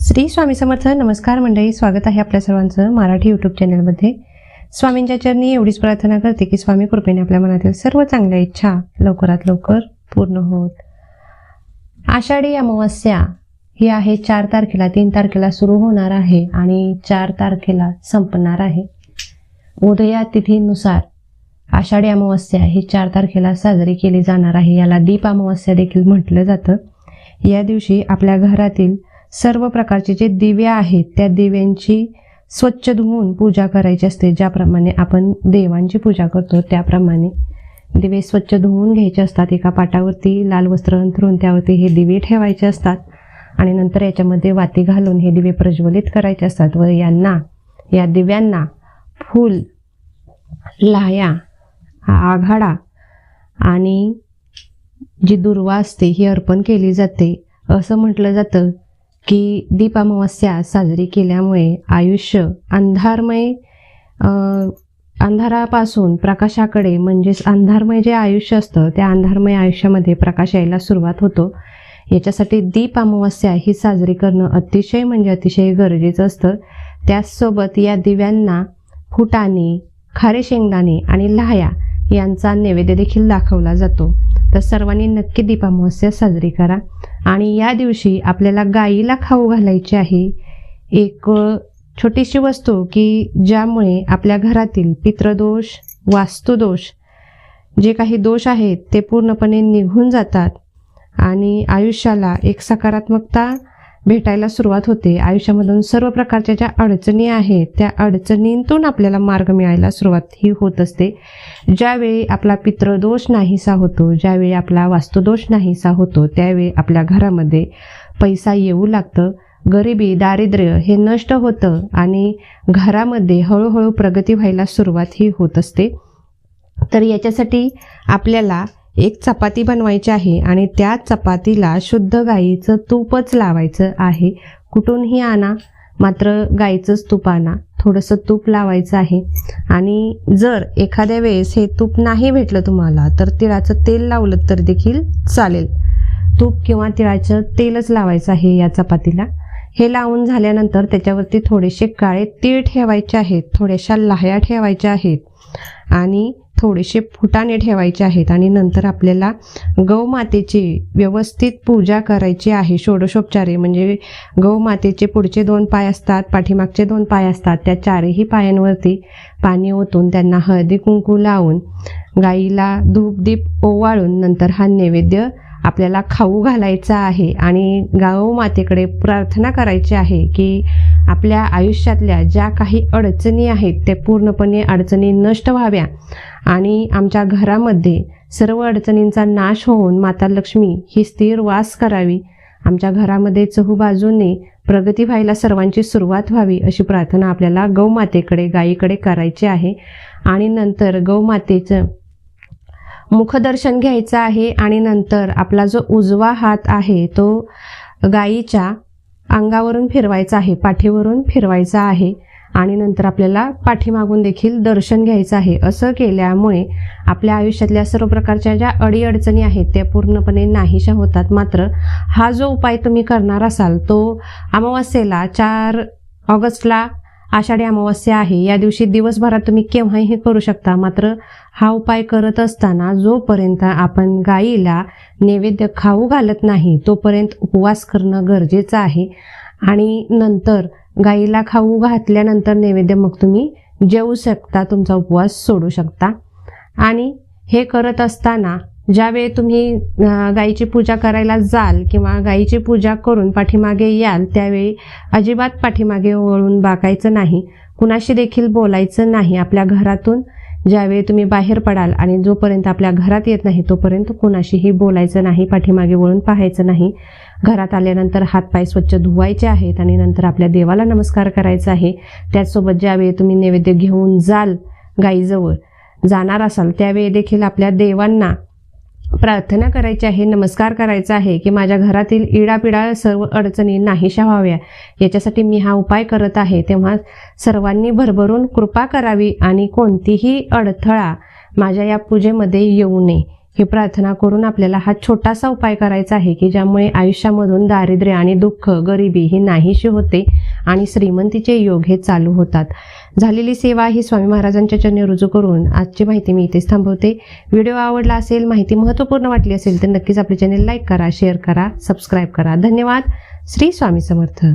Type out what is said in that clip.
श्री स्वामी समर्थ नमस्कार मंडळी स्वागत आहे आपल्या सर्वांचं मराठी यूट्यूब चॅनलमध्ये स्वामींच्या चरणी एवढीच प्रार्थना करते की स्वामी कृपेने आपल्या मनातील सर्व चांगल्या इच्छा लवकरात लवकर पूर्ण होत. आषाढी अमावस्या ही आहे चार तारखेला तीन तारखेला सुरू होणार आहे आणि चार तारखेला संपणार आहे. उदया तिथीनुसार आषाढी अमावस्या ही चार तारखेला साजरी केली जाणार आहे. याला दीप अमावस्या देखील म्हटलं जातं. या दिवशी आपल्या घरातील सर्व प्रकारचे जे दिवे आहेत त्या दिव्यांची स्वच्छ धुवून पूजा करायची असते. ज्याप्रमाणे आपण देवांची पूजा करतो त्याप्रमाणे दिवे स्वच्छ धुवून घ्यायचे असतात. एका पाटावरती लाल वस्त्र अंथरून त्यावरती हे दिवे ठेवायचे असतात. आणि नंतर याच्यामध्ये वाती घालून हे दिवे प्रज्वलित करायचे असतात व यांना या दिव्यांना फूल लाया आघाडा आणि जी दुर्वा असते ही अर्पण केली जाते. असं म्हटलं जातं की दीप अमावस्या साजरी केल्यामुळे आयुष्य अंधारमय अंधारापासून प्रकाशाकडे म्हणजेच अंधारमय जे आयुष्य असतं त्या अंधारमय आयुष्यामध्ये प्रकाश यायला सुरुवात होतो. याच्यासाठी दीप अमावस्या ही साजरी करणं अतिशय म्हणजे अतिशय गरजेचं असतं. त्याचसोबत या दिव्यांना फुटाणे खारे शेंगदाणे आणि लाह्या यांचा नैवेद्य देखील दाखवला जातो. तर सर्वांनी नक्की दीप अमावस्या साजरी करा. आणि या दिवशी आपल्याला गाईला खाऊ घालायची आहे. एक छोटीशी वस्तू की ज्यामुळे आपल्या घरातील पितृदोष वास्तुदोष जे काही दोष आहेत ते पूर्णपणे निघून जातात आणि आयुष्याला एक सकारात्मकता भेटायला सुरुवात होते. आयुष्यामधून सर्व प्रकारच्या ज्या अडचणी आहेत त्या अडचणींतून आपल्याला मार्ग मिळायला सुरुवात ही होत असते. ज्यावेळी आपला पितृदोष नाहीसा होतो ज्यावेळी आपला वास्तुदोष नाहीसा होतो त्यावेळी आपल्या घरामध्ये पैसा येऊ लागतं. गरिबी दारिद्र्य हे नष्ट होतं आणि घरामध्ये हळूहळू प्रगती व्हायला सुरुवात ही होत असते. तर याच्यासाठी आपल्याला एक चपाती बनवायची आहे आणि त्या चपातीला शुद्ध गाईचं तूपच लावायचं आहे. कुठूनही आणा मात्र गाईचंच तूप आणा. थोडंसं तूप लावायचं आहे. आणि जर एखाद्या वेळेस हे तूप नाही भेटलं तुम्हाला तर तिळाचं तेल लावलं तर देखील चालेल. तूप किंवा तिळाचं तेलच लावायचं आहे या चपातीला. हे लावून झाल्यानंतर त्याच्यावरती थोडेसे काळे तीळ ठेवायचे आहेत थोड्याशा लाह्या ठेवायच्या आहेत. आणि थोडेसे फुटाने ठेवायचे आहेत आणि नंतर आपल्याला गौमातेची व्यवस्थित पूजा करायची आहे. षोडशोपचारे म्हणजे गौमातेचे पुढचे दोन पाय असतात पाठीमागचे दोन पाय असतात त्या चारही पायांवरती पाणी ओतून त्यांना हळदी कुंकू लावून गाईला धूप दीप ओवाळून नंतर हा नैवेद्य आपल्याला खाऊ घालायचा आहे आणि गावमातेकडे प्रार्थना करायची आहे की आपल्या आयुष्यातल्या ज्या काही अडचणी आहेत त्या पूर्णपणे अडचणी नष्ट व्हाव्या. आणि आमच्या घरामध्ये सर्व अडचणींचा नाश होऊन माता लक्ष्मी ही स्थिर वास करावी. आमच्या घरामध्ये चहूबाजूने प्रगती व्हायला सर्वांची सुरुवात व्हावी अशी प्रार्थना आपल्याला गौमातेकडे गायीकडे करायची आहे. आणि नंतर गौमातेचं मुखदर्शन घ्यायचं आहे आणि नंतर आपला जो उजवा हात आहे तो गाईच्या अंगावरून फिरवायचा आहे पाठीवरून फिरवायचा आहे आणि नंतर आपल्याला पाठीमागून देखील दर्शन घ्यायचं आहे. असं केल्यामुळे आपल्या आयुष्यातल्या सर्व प्रकारच्या ज्या अडीअडचणी आहेत त्या पूर्णपणे नाहीशा होतात. मात्र हा जो उपाय तुम्ही करणार असाल तो अमावस्येला चार ऑगस्टला आषाढी अमावस्या आहे. या दिवशी दिवसभरात तुम्ही केव्हाही करू शकता. मात्र हा उपाय करत असताना जोपर्यंत आपण गाईला नैवेद्य खाऊ घालत नाही तोपर्यंत उपवास करणं गरजेचं आहे. आणि नंतर गाईला खाऊ घातल्यानंतर नैवेद्य मग तुम्ही जेवू शकता तुमचा उपवास सोडू शकता. आणि हे करत असताना ज्यावेळी तुम्ही गाईची पूजा करायला जाल किंवा गाईची पूजा करून पाठीमागे याल त्यावेळी अजिबात पाठीमागे वळून बाकायचं नाही. कुणाशी देखील बोलायचं नाही आपल्या घरातून. ज्यावेळी तुम्ही बाहेर पडाल आणि जोपर्यंत आपल्या घरात येत नाही तोपर्यंत कुणाशीही बोलायचं नाही पाठीमागे वळून पाहायचं नाही. घरात आल्यानंतर हातपाय स्वच्छ धुवायचे आहेत आणि नंतर आपल्या देवाला नमस्कार करायचा आहे. त्याचसोबत ज्यावेळी तुम्ही नैवेद्य घेऊन जाल गाईजवळ जाणार असाल त्यावेळी देखील आपल्या देवांना प्रार्थना करायची आहे नमस्कार करायचा आहे की माझ्या घरातील इडापिडा सर्व अडचणी नाहीशा व्हाव्या. याच्यासाठी मी हा उपाय करत आहे. तेव्हा सर्वांनी भरभरून कृपा करावी आणि कोणतीही अडथळा माझ्या या पूजेमध्ये येऊ नये. ही प्रार्थना करून आपल्याला हा छोटासा उपाय करायचा आहे की ज्यामुळे आयुष्यामधून दारिद्र्य आणि दुःख गरिबी ही नाहीशी होते. आणि श्रीमंतीचे योग हे चालू होतात. झालेली सेवा ही स्वामी महाराजांच्या चरणी रुजू करून आजची माहिती मी इथेच थांबवते. व्हिडिओ आवडला असेल माहिती महत्त्वपूर्ण वाटली असेल तर नक्कीच आपले चॅनेल लाईक करा शेअर करा सबस्क्राईब करा. धन्यवाद. श्री स्वामी समर्थ.